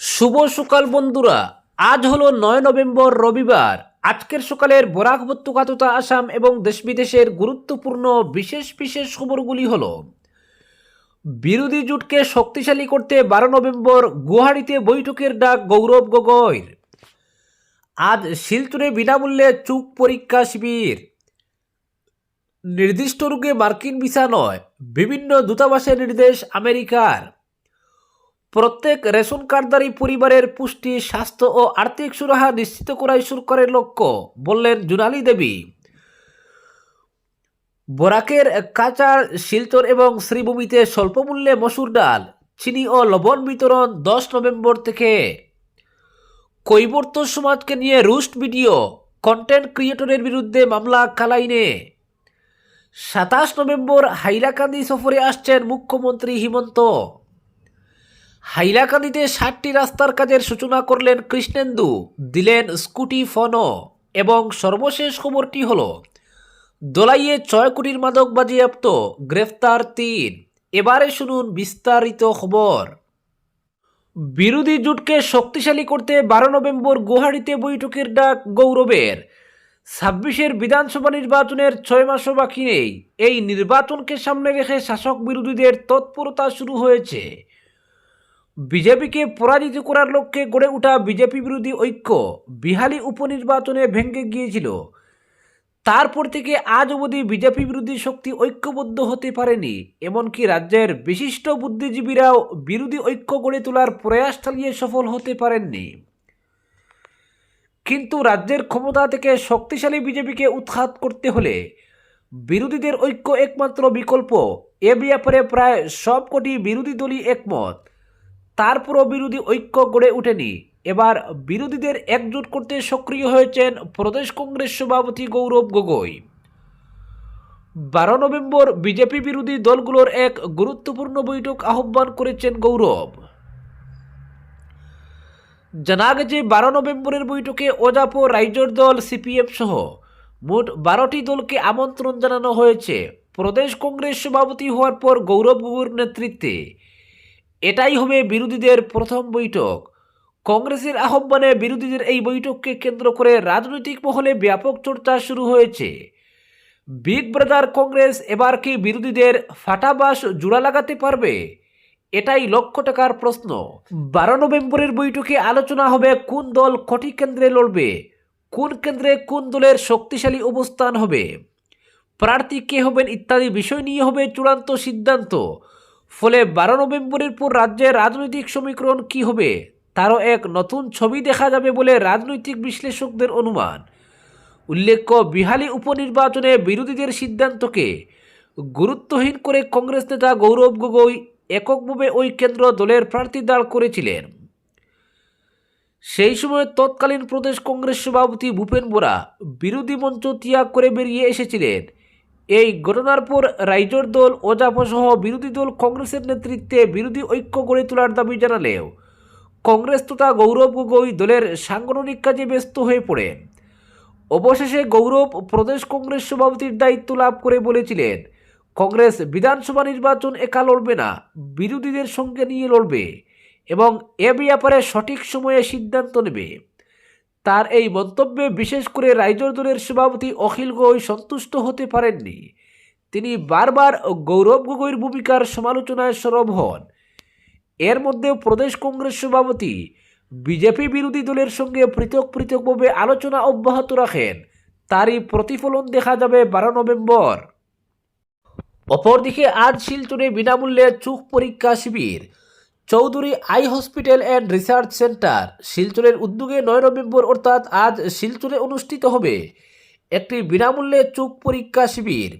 শুভ সকাল বন্ধুরা। আজ হলো নয় নভেম্বর, রবিবার। আজকের সকালের বরাক উপত্যকা তথা আসাম এবং দেশ বিদেশের গুরুত্বপূর্ণ বিশেষ বিশেষ খবরগুলি হল, বিরোধী জোটকে শক্তিশালী করতে বারো নভেম্বর গুয়াহাটিতে বৈঠকের ডাক গৌরব গগৈর। আজ শিলচরে বিনামূল্যে চুক পরীক্ষা শিবির। নির্দিষ্ট রোগে মার্কিন ভিসা নয়, বিভিন্ন দূতাবাসের নির্দেশ আমেরিকার। প্রত্যেক রেশন কার্ডধারী পরিবারের পুষ্টি, স্বাস্থ্য ও আর্থিক সুরাহা নিশ্চিত করাই সরকারের লক্ষ্য, বললেন জুনালি দেবী। বরাকের কাঁচার শিলচর এবং শ্রীভূমিতে স্বল্পমূল্যে মসুর ডাল, চিনি ও লবণ বিতরণ দশ নভেম্বর থেকে। কৈবর্ত সমাজকে নিয়ে রুস্ট ভিডিও, কন্টেন্ট ক্রিয়েটরের বিরুদ্ধে মামলা কালাইনে। সাতাশ নভেম্বর হাইলাকান্দি সফরে আসছেন মুখ্যমন্ত্রী হিমন্ত হাইলাকান্দিতে ষাটটি রাস্তার কাজের সূচনা করলেন কৃষ্ণেন্দু। দিলেন স্কুটি ফোনও এবং সর্বশেষ খবরটি হল, দোলাইয়ে ছয় কোটির মাদক বাজেয়াপ্ত, গ্রেফতার তিন। এবারে শুনুন বিস্তারিত খবর। বিরোধী জোটকে শক্তিশালী করতে বারো নভেম্বর গুয়াহাটিতে বৈঠকের ডাক গৌরবের। ছাব্বিশের বিধানসভা নির্বাচনের ছয় মাসও বাকি নেই। এই নির্বাচনকে সামনে রেখে শাসক বিরোধীদের তৎপরতা শুরু হয়েছে। বিজেপিকে পরাজিত করার লক্ষ্যে গড়ে ওঠা বিজেপি বিরোধী ঐক্য বিহালি উপনির্বাচনে ভেঙে গিয়েছিল। তারপর থেকে আজ অবধি বিজেপি বিরোধী শক্তি ঐক্যবদ্ধ হতে পারেনি, এমনকি রাজ্যের বিশিষ্ট বুদ্ধিজীবীরাও বিরোধী ঐক্য গড়ে তোলার প্রয়াস চালিয়ে সফল হতে পারেননি। কিন্তু রাজ্যের ক্ষমতা থেকে শক্তিশালী বিজেপিকে উৎখাত করতে হলে বিরোধীদের ঐক্য একমাত্র বিকল্প, এ ব্যাপারে প্রায় সবকটি বিরোধী দলই একমত। তারপরও বিরোধী ঐক্য গড়ে ওঠেনি। এবার বিরোধীদের একজোট করতে সক্রিয় হয়েছেন প্রদেশ কংগ্রেস সভাপতি গৌরব গগৈ। বারো নভেম্বর বিজেপি বিরোধী দলগুলোর এক গুরুত্বপূর্ণ বৈঠক আহ্বান করেছেন গৌরব। জানা গেছে, বারো নভেম্বরের বৈঠকে ওজাপ রাইজর দল, সিপিএম সহ মোট বারোটি দলকে আমন্ত্রণ জানানো হয়েছে। প্রদেশ কংগ্রেস সভাপতি হওয়ার পর গৌরব গগৈর নেতৃত্বে এটাই হবে বিরোধীদের প্রথম বৈঠক। কংগ্রেসের আহ্বানে বিরোধীদের এই বৈঠককে কেন্দ্র করে রাজনৈতিক মহলে ব্যাপক চর্চা শুরু হয়েছে। বিগ ব্রাদার কংগ্রেস এবার কি বিরোধীদের ফাটাবাস জোড়া লাগাতে পারবে? এটাই লক্ষ টাকার প্রশ্ন। বারো নভেম্বরের বৈঠকে আলোচনা হবে কোন দল কটি কেন্দ্রে লড়বে, কোন কেন্দ্রে কোন দলের শক্তিশালী অবস্থান হবে, প্রার্থী কে হবেন ইত্যাদি বিষয় নিয়ে হবে চূড়ান্ত সিদ্ধান্ত। ফলে বারো নভেম্বরের পর রাজ্যের রাজনৈতিক সমীকরণ কি হবে? তারও এক নতুন ছবি দেখা যাবে বলে রাজনৈতিক বিশ্লেষকদের অনুমান। উল্লেখ্য, বিহালি উপনির্বাচনে বিরোধীদের সিদ্ধান্তকে গুরুত্বহীন করে কংগ্রেস নেতা গৌরব গগৈ এককভাবে ওই কেন্দ্র দলের প্রার্থী দাঁড় করেছিলেন। সেই সময় তৎকালীন প্রদেশ কংগ্রেস সভাপতি ভূপেন বোরা বিরোধী মঞ্চ ত্যাগ করে বেরিয়ে এসেছিলেন। এই ঘটনার পর রাইজর দল ওজাপসহ বিরোধী দল কংগ্রেসের নেতৃত্বে বিরোধী ঐক্য গড়ে তোলার দাবি জানালেও কংগ্রেস তথা গৌরব গগৈ দলের সাংগঠনিক কাজে ব্যস্ত হয়ে পড়েন। অবশেষে গৌরব প্রদেশ কংগ্রেস সভাপতির দায়িত্ব লাভ করে বলেছিলেন, কংগ্রেস বিধানসভা নির্বাচন একা লড়বে না, বিরোধীদের সঙ্গে নিয়ে লড়বে এবং এ ব্যাপারে সঠিক সময়ে সিদ্ধান্ত নেবে। তার এই মন্তব্যে বিশেষ করে রাইজর দলের সভাপতি অখিল গগৈ সন্তুষ্ট হতে পারেননি। তিনি বারবার গৌরব গগৈর ভূমিকার সমালোচনায় সরব হন। এর মধ্যেও প্রদেশ কংগ্রেস সভাপতি বিজেপি বিরোধী দলের সঙ্গে পৃথক পৃথকভাবে আলোচনা অব্যাহত রাখেন। তারই প্রতিফলন দেখা যাবে বারো নভেম্বর। অপরদিকে আজ শিলচরে বিনামূল্যে চোখ পরীক্ষা শিবির। Chowdhury eye hospital and research centre শিলচরের উদ্যোগে নয় নভেম্বর অর্থাৎ আজ শিলচরে অনুষ্ঠিত হবে একটি বিনামূল্যে চোখ পরীক্ষা শিবির।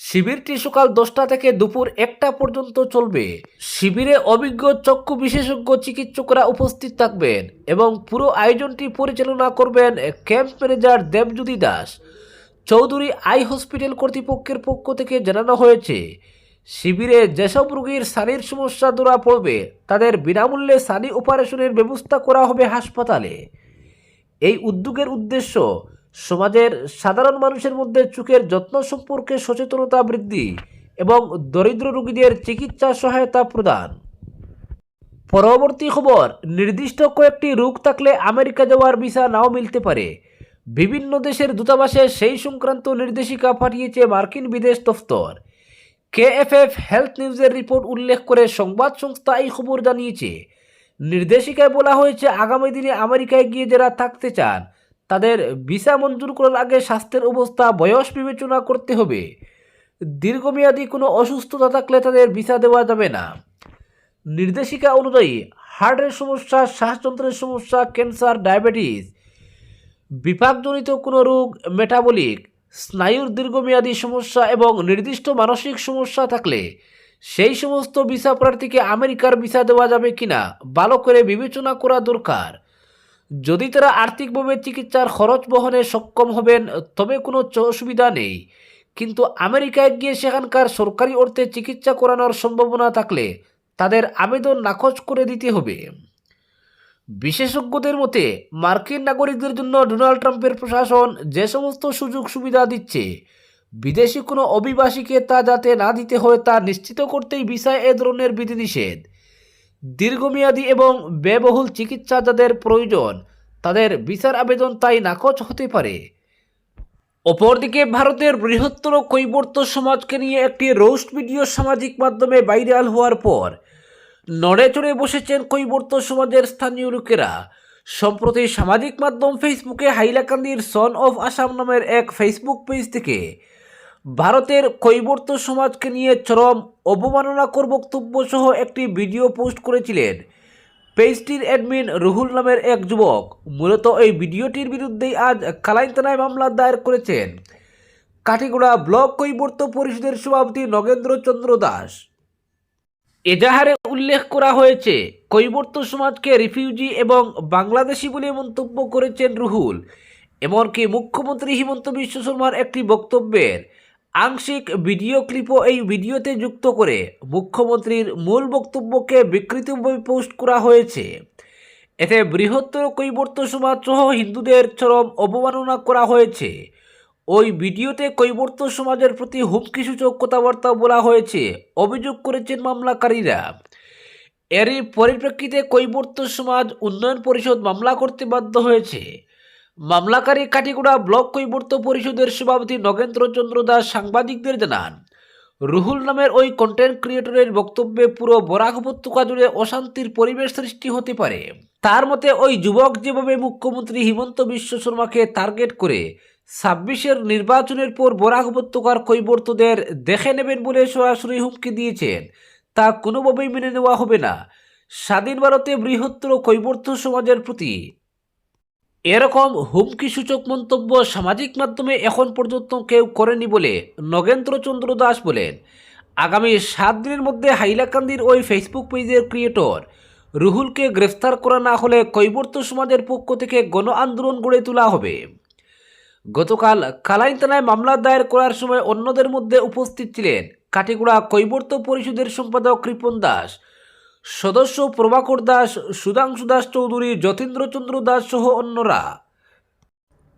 শিবিরটি সকাল দশটা থেকে দুপুর একটা পর্যন্ত চলবে। শিবিরে অভিজ্ঞ চক্ষু বিশেষজ্ঞ চিকিৎসকরা উপস্থিত থাকবেন এবং পুরো আয়োজনটি পরিচালনা করবেন camp manager Debajyoti Das. Chowdhury eye hospital কর্তৃপক্ষের পক্ষ থেকে জানানো হয়েছে শিবিরে যেসব রোগীর সানির সমস্যা ধরা পড়বে, তাদের বিনামূল্যে সানি অপারেশনের ব্যবস্থা করা হবে হাসপাতালে। এই উদ্যোগের উদ্দেশ্য, সমাজের সাধারণ মানুষের মধ্যে চোখের যত্ন সম্পর্কে সচেতনতা বৃদ্ধি এবং দরিদ্র রোগীদের চিকিৎসা সহায়তা প্রদান। পরবর্তী খবর, নির্দিষ্ট কয়েকটি রোগ থাকলে আমেরিকা যাওয়ার ভিসা নাও মিলতে পারে। বিভিন্ন দেশের দূতাবাসে সেই সংক্রান্ত নির্দেশিকা পাঠিয়েছে মার্কিন বিদেশ দফতর। কেএফএফ হেলথ নিউজের রিপোর্ট উল্লেখ করে সংবাদ সংস্থা এই খবর জানিয়েছে, নির্দেশিকায় বলা হয়েছে আগামী দিনে আমেরিকায় গিয়ে যারা থাকতে চান, তাদের ভিসা মঞ্জুর করার আগে স্বাস্থ্যের অবস্থা, বয়স বিবেচনা করতে হবে। দীর্ঘমেয়াদী কোনো অসুস্থতা থাকলে তাদের ভিসা দেওয়া যাবে না। নির্দেশিকা অনুযায়ী হার্টের সমস্যা, শ্বাসযন্ত্রের সমস্যা, ক্যান্সার, ডায়াবেটিস, বিপাকজনিত কোনো রোগ মেটাবলিক স্নায়ুর দীর্ঘমেয়াদী সমস্যা এবং নির্দিষ্ট মানসিক সমস্যা থাকলে সেই সমস্ত ভিসা প্রার্থীকে আমেরিকার ভিসা দেওয়া যাবে কিনা ভালো করে বিবেচনা করা দরকার। যদি তারা আর্থিকভাবে চিকিৎসার খরচ বহনে সক্ষম হবেন, তবে কোনো অসুবিধা নেই। কিন্তু আমেরিকায় গিয়ে সেখানকার সরকারি অর্থে চিকিৎসা করানোর সম্ভাবনা থাকলে তাদের আবেদন নাকচ করে দিতে হবে। বিশেষজ্ঞদের মতে, মার্কিন নাগরিকদের জন্য ডোনাল্ড ট্রাম্পের প্রশাসন যে সমস্ত সুযোগ সুবিধা দিচ্ছে, বিদেশি কোনো অভিবাসীকে তা যাতে না দিতে হয় তা নিশ্চিত করতেই ভিসায় এ ধরনের বিধিনিষেধ। দীর্ঘমেয়াদী এবং ব্যয়বহুল চিকিৎসা যাদের প্রয়োজন, তাদের বিচার আবেদন তাই নাকচ হতে পারে। অপরদিকে ভারতের বৃহত্তর কৈবর্ত সমাজকে নিয়ে একটি রোস্ট ভিডিও সামাজিক মাধ্যমে ভাইরাল হওয়ার পর নড়ে চড়ে বসেছেন কৈবর্ত সমাজের স্থানীয় লোকেরা। সম্প্রতি সামাজিক মাধ্যম ফেসবুকে হাইলাকান্দির সন অফ আসাম নামের এক ফেসবুক পেজ থেকে ভারতের কৈবর্ত সমাজকে নিয়ে চরম অবমাননাকর বক্তব্য সহ একটি ভিডিও পোস্ট করেছিলেন পেজটির অ্যাডমিন রুহুল নামের এক যুবক। মূলত এই ভিডিওটির বিরুদ্ধেই আজ কালাইন থানায় মামলা দায়ের করেছেন। কাঠিগোড়া ব্লক কৈবর্ত পরিষদের সভাপতি নগেন্দ্র চন্দ্র দাস। এজাহারে উল্লেখ করা হয়েছে, কৈবর্ত সমাজকে রিফিউজি এবং বাংলাদেশি বলে মন্তব্য করেছেন রুহুল। এমনকি মুখ্যমন্ত্রী হিমন্ত বিশ্ব শর্মার একটি বক্তব্যের আংশিক ভিডিও ক্লিপও এই ভিডিওতে যুক্ত করে মুখ্যমন্ত্রীর মূল বক্তব্যকে বিকৃতভাবে পোস্ট করা হয়েছে। এতে বৃহত্তর কৈবর্ত সমাজ সহ হিন্দুদের চরম অবমাননা করা হয়েছে। ওই ভিডিওতে কৈবর্ত সমাজের প্রতি হুমকিসূচক কথাবার্তা বলা হয়েছে, অভিযোগ করেছেন মামলাকারীরা। এরই পরিপ্রেক্ষিতে কৈবর্ত সমাজ উন্নয়ন পরিষদ মামলা করতে বাধ্য হয়েছে। মামলাকারী কাটিগুড়া ব্লক কৈবর্ত পরিষদের সভাপতি নগেন্দ্র চন্দ্র দাস সাংবাদিকদের জানান, রুহুল নামের ওই কন্টেন্ট ক্রিয়েটরের বক্তব্যে পুরো বরাক উপত্যকা জুড়ে অশান্তির পরিবেশ সৃষ্টি হতে পারে। তার মতে, ওই যুবক যেভাবে মুখ্যমন্ত্রী হিমন্ত বিশ্ব শর্মাকে টার্গেট করে ছাব্বিশের নির্বাচনের পর বরাক উপত্যকার কৈবর্তদের দেখে নেবেন বলে সরাসরি হুমকি দিয়েছেন। তা কোনোভাবেই মেনে নেওয়া হবে না। স্বাধীন ভারতে বৃহত্তর কৈবর্ত সমাজের প্রতি এরকম হুমকি সূচক মন্তব্য সামাজিক মাধ্যমে এখন পর্যন্ত কেউ করেনি বলে নগেন্দ্র চন্দ্র দাস বলেন। আগামী সাত দিনের মধ্যে হাইলাকান্দির ওই ফেসবুক পেজের ক্রিয়েটর রুহুলকে গ্রেফতার করা না হলে কৈবর্ত সমাজের পক্ষ থেকে গণ আন্দোলন গড়ে তোলা হবে। গতকাল কালাইন থানায় মামলা দায়ের করার সময় অন্যদের মধ্যে উপস্থিত ছিলেন কাটিগুড়া কৈবর্ত পরিষদের সম্পাদক কৃপন দাস, সদস্য প্রভাকর দাস, সুধাংশু দাস চৌধুরী যতীন্দ্রচন্দ্র দাস সহ অন্যরা।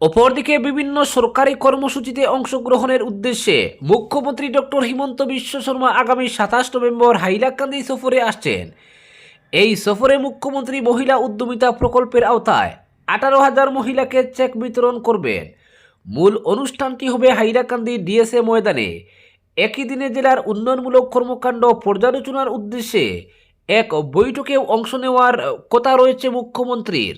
অপরদিকে বিভিন্ন সরকারি কর্মসূচিতে অংশগ্রহণের উদ্দেশ্যে মুখ্যমন্ত্রী ডক্টর হিমন্ত বিশ্ব শর্মা আগামী সাতাশ নভেম্বর হাইলাকান্দি সফরে আসছেন। এই সফরে মুখ্যমন্ত্রী মহিলা উদ্যমিতা প্রকল্পের আওতায় আঠারো হাজার মহিলাকে চেক বিতরণ করবেন। মূল অনুষ্ঠানটি হবে হাইলাকান্দি ডিএসএ ময়দানে। একই দিনে জেলার উন্নয়নমূলক কর্মকাণ্ড পর্যালোচনার উদ্দেশ্যে এক বৈঠকে অংশ নেওয়ার কথা রয়েছে মুখ্যমন্ত্রীর।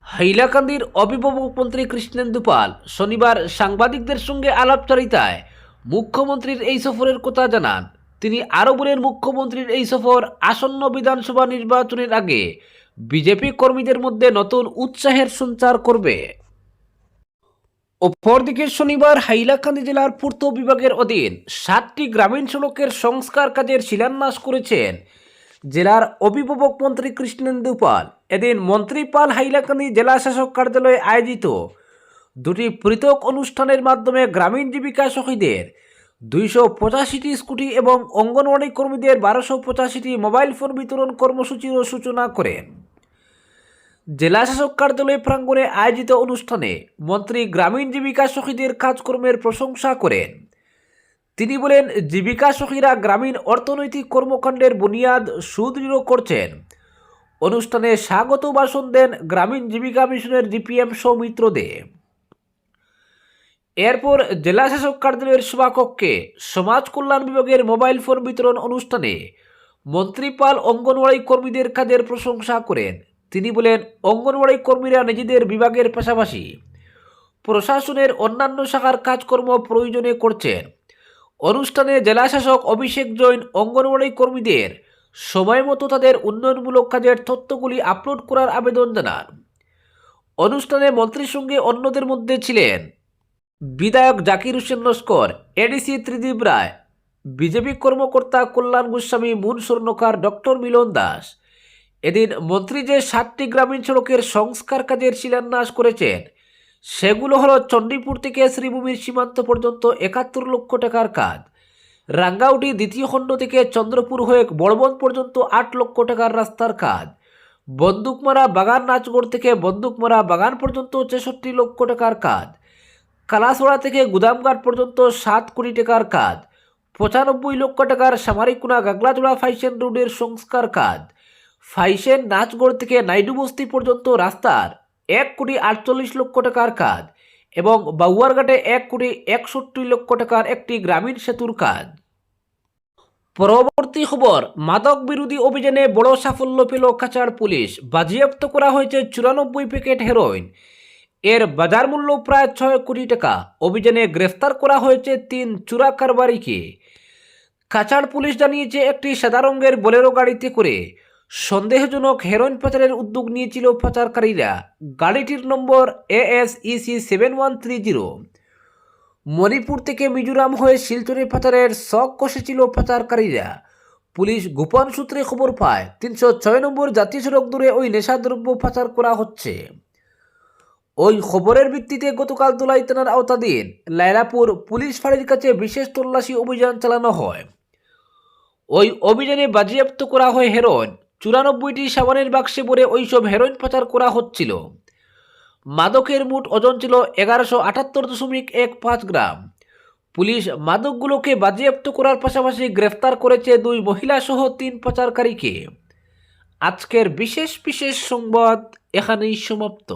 হাইলাকান্দির অভিভাবক মন্ত্রী কৃষ্ণেন্দু পাল শনিবার সাংবাদিকদের সঙ্গে আলাপচারিতায় মুখ্যমন্ত্রীর এই সফরের কথা জানান। তিনি আরও বলেন, মুখ্যমন্ত্রীর এই সফর আসন্ন বিধানসভা নির্বাচনের আগে বিজেপি কর্মীদের মধ্যে নতুন উৎসাহের সঞ্চার করবে। অপরদিকে শনিবার হাইলাকান্দি জেলার পূর্ত বিভাগের অধীন সাতটি গ্রামীণ সড়কের সংস্কার কাজের শিলান্যাস করেছেন জেলার অভিভাবক মন্ত্রী কৃষ্ণেন্দু পাল। এদিন মন্ত্রী পাল হাইলাকান্দি জেলা শাসক কার্যালয়ে আয়োজিত দুটি পৃথক অনুষ্ঠানের মাধ্যমে গ্রামীণ জীবিকা সখীদের দুইশো পঁচাশিটি স্কুটি এবং অঙ্গনওয়াড়ি কর্মীদের বারোশো পঁচাশিটি মোবাইল ফোন বিতরণ কর্মসূচিরও সূচনা করেন। জেলা শাসক কার্যালয় প্রাঙ্গণে আয়োজিত অনুষ্ঠানে মন্ত্রী গ্রামীণ জীবিকা সখীদের কাজকর্মের প্রশংসা করেন। তিনি বলেন, জীবিকা সখীরা গ্রামীণ অর্থনৈতিক কর্মকাণ্ডের বুনিয়াদ সুদৃঢ় করছেন। অনুষ্ঠানে স্বাগত ভাষণ দেন গ্রামীণ জীবিকা মিশনের জিপিএম সৌমিত্র দে। এরপর জেলা শাসক কার্যালয়ের সভাকক্ষে সমাজ কল্যাণ বিভাগের মোবাইল ফোন বিতরণ অনুষ্ঠানে মন্ত্রী পাল অঙ্গনওয়াড়ি কর্মীদের কাজের প্রশংসা করেন। তিনি বলেন, অঙ্গনওয়াড়ি কর্মীরা নিজেদের বিভাগের পাশাপাশি প্রশাসনের অন্যান্য শাখার কাজকর্ম প্রয়োজনে করছেন। অনুষ্ঠানে জেলাশাসক অভিষেক জৈন, অঙ্গনওয়াড়ি কর্মীদের সময় মতো তাদের উন্নয়নমূলক কাজের তথ্যগুলি আপলোড করার আবেদন জানান। অনুষ্ঠানে মন্ত্রীর সঙ্গে অন্যদের মধ্যে ছিলেন বিধায়ক জাকির হোসেন লস্কর, এডিসি ত্রিদীপ রায়, বিজেপি কর্মকর্তা কল্যাণ গোস্বামী, মুন স্বর্ণকার, ডক্টর মিলন দাস এদিন মন্ত্রী যে সাতটি গ্রামীণ সড়কের সংস্কার কাজের শিলান্যাস করেছেন, সেগুলো হলো চণ্ডীপুর থেকে শ্রীভূমির সীমান্ত পর্যন্ত একাত্তর লক্ষ টাকার কাজ, রাঙ্গাউটি দ্বিতীয় খণ্ড থেকে চন্দ্রপুর হয়ে বড়বন পর্যন্ত আট লক্ষ টাকার রাস্তার কাজ, বন্দুকমারা বাগান নাচগড় থেকে বন্দুকমারা বাগান পর্যন্ত ছেষট্টি লক্ষ টাকার কাজ, কালাসোড়া থেকে গুদামঘাট পর্যন্ত সাত কোটি টাকার কাজ, পঁচানব্বই লক্ষ টাকার সামারিকুনা গাগলাজোড়া ফাইসেন রোডের সংস্কার কাজ ফাইসেন নাচগড় থেকে নাইডু বস্তি পর্যন্ত রাস্তার এক কোটি আটচল্লিশ লক্ষ টাকার কাজ এবং বাউয়ারঘাটে এক কোটি একষট্টি লক্ষ টাকার একটি গ্রামীণ সেতুর কাজ। পরবর্তী খবর, মাদক বিরোধী অভিযানে বড় সাফল্য পেল কাচার পুলিশ। বাজেয়াপ্ত করা হয়েছে চুরানব্বই প্যাকেট হেরোইন। এর বাজার মূল্য প্রায় ছয় কোটি টাকা। অভিযানে গ্রেফতার করা হয়েছে তিন চুরা কারবারিকে। কাছাড় পুলিশ জানিয়েছে, একটি সাদা রঙের বোলেরো গাড়িতে করে সন্দেহজনক হেরোইন পাচারের উদ্যোগ নিয়েছিল পাচারকারীরা গাড়িটির নম্বর A S EC seven one three zero Manipur থেকে মিজোরাম হয়ে শিলচরে পাচারের শখ কষেছিল পাচারকারীরা পুলিশ গোপন সূত্রে খবর পায়, তিনশো ছয় নম্বর জাতীয় সড়ক দূরে ওই নেশাদ্রব্য পাচার করা হচ্ছে। ওই খবরের ভিত্তিতে গতকাল দোলাই থানার আওতাধীন লায়লাপুর পুলিশ ফাঁড়ির কাছে বিশেষ তল্লাশি অভিযান চালানো হয়। ওই অভিযানে বাজেয়াপ্ত করা হয় হেরোইন চুরানব্বইটি সাবানের বাক্সে ভরে ওইসব হেরোইন পাচার করা হচ্ছিল। মাদকের মোট ওজন ছিল এগারোশো আটাত্তর দশমিক এক পাঁচ গ্রাম। পুলিশ মাদকগুলোকে বাজেয়াপ্ত করার পাশাপাশি গ্রেফতার করেছে দুই মহিলাসহ তিন পাচারকারীকে আজকের বিশেষ বিশেষ সংবাদ এখানেই সমাপ্ত।